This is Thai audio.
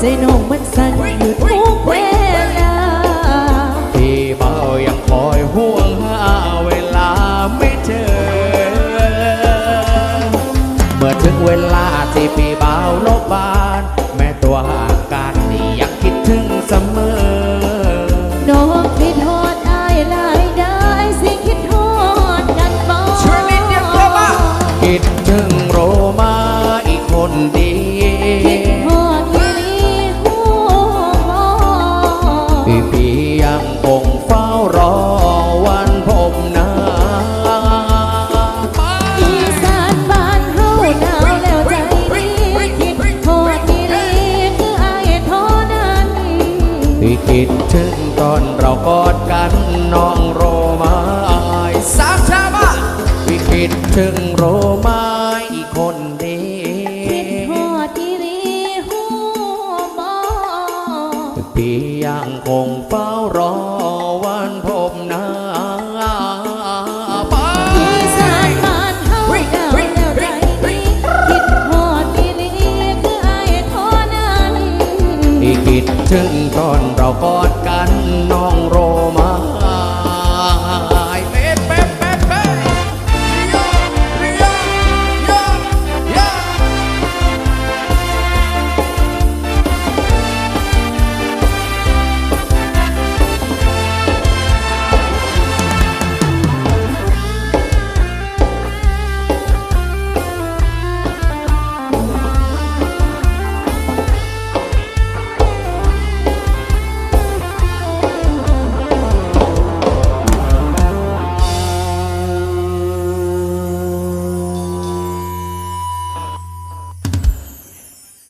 ใจน้องมันสั่นอยู่ทุกเวลาพี่เบายังคอยห่วงหาเวลาไม่เจอ เมื่อถึงเวลาที่พี่เบาลบบาน แม่ตัวห่างกันนี่ยังคิดถึงเสมอน้องคิดทอดอายหลายได้สิคิดทอดกันบ่คิดถึงโรมาอีกคนดีคิดทอด พี่คิดถึงตอนเรากอดกันน้องโรมาสามชาบ้าพี่คิดถึงโรมาอีกคนดีคิดทอดที่นี้หัวบ่พี่ยังคงเฝ้ารอ ที่คิดถึงตอนเรากอดกันน้องโร